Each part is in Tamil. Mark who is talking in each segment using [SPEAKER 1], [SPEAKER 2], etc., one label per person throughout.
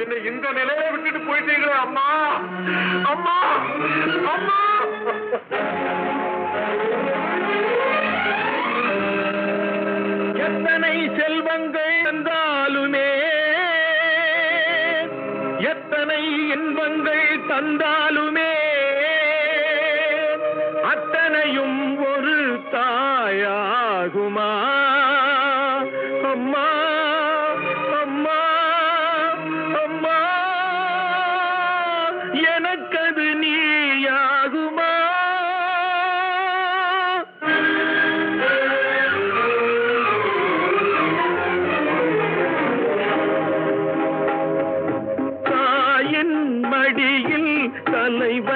[SPEAKER 1] என்னை இந்த நிலையில விட்டுட்டு போயிட்டீங்களே அம்மா. அம்மா அம்மா.
[SPEAKER 2] எத்தனை செல்வங்கள் தந்தாலுமே எத்தனை இன்பங்கள் தந்தாலுமே அத்தனையும் ஒரு தாயாகுமா?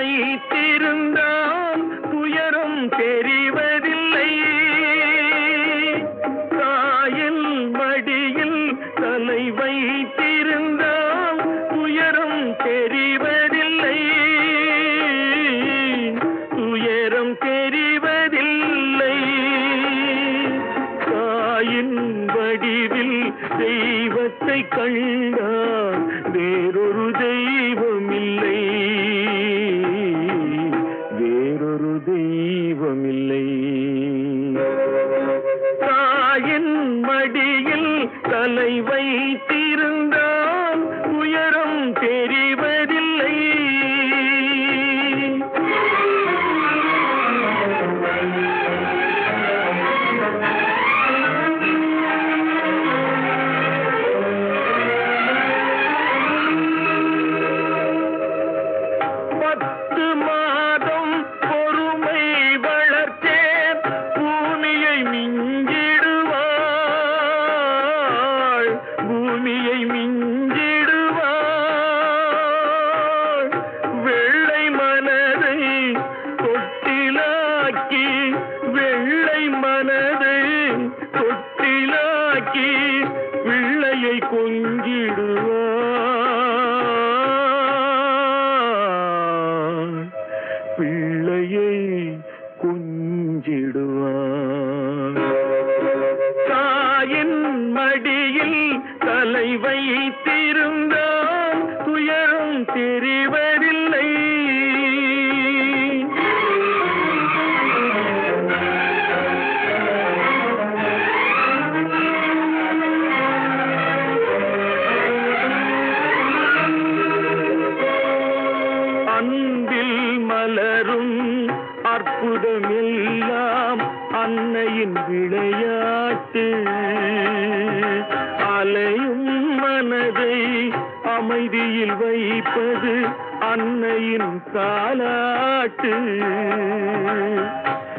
[SPEAKER 2] வைத்திருந்தால் துயரம் தெரிவதில்லை. தாயின் மடியில் தலை வைத்திருந்தால் துயரம் தெரிவதில்லை. துயரம் தெரிவதில்லை. தாயின் வடிவில் தெய்வத்தை கண்டார். வேறொரு தெய்வம் தாயின் மடியில் தலை வைத்திருந்த கொஞ்சிடுவாள் தாயின் மடியில் தலை வைத்திருந்தான். துயரும் தெரிவதில்லை. அன்பில் மலரும் அற்புதமெல்லாம் அன்னையின் விளையாட்டு. அலையும் மனதை அமைதியில் வைப்பது அன்னையின் தாலாட்டு.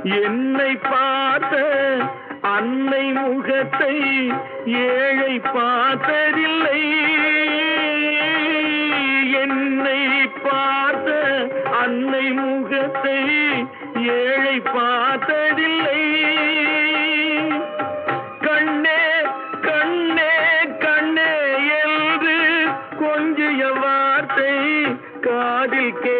[SPEAKER 2] என்னை பார்த்த அன்னை முகத்தை ஏழை பார்த்ததில்லை. என்னை பார்த்த அன்னை முகத்தை ஏழை பார்த்ததில்லை. கண்ணே கண்ணே கண்ணே என்று கொஞ்சிய வார்த்தை காதில் கே